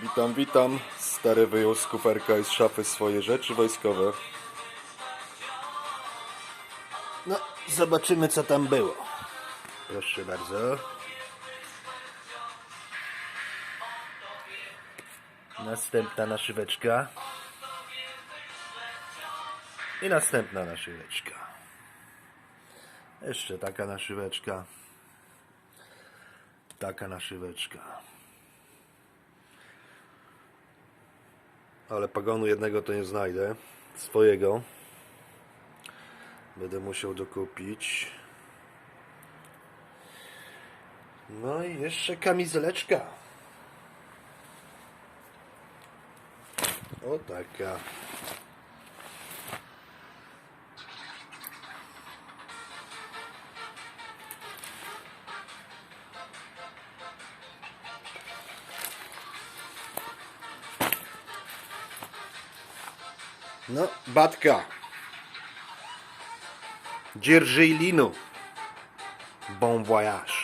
Witam, witam. Stary wyjął z kuferka i z szafy swoje rzeczy wojskowe. No, zobaczymy co tam było. Proszę bardzo. Następna naszyweczka. I następna naszyweczka. Jeszcze taka naszyweczka. Taka naszyweczka. Ale pagonu jednego to nie znajdę. Swojego. Będę musiał dokupić. No i jeszcze kamizeleczka. O taka. No, Batka. Dzierżyj linu. Bon voyage.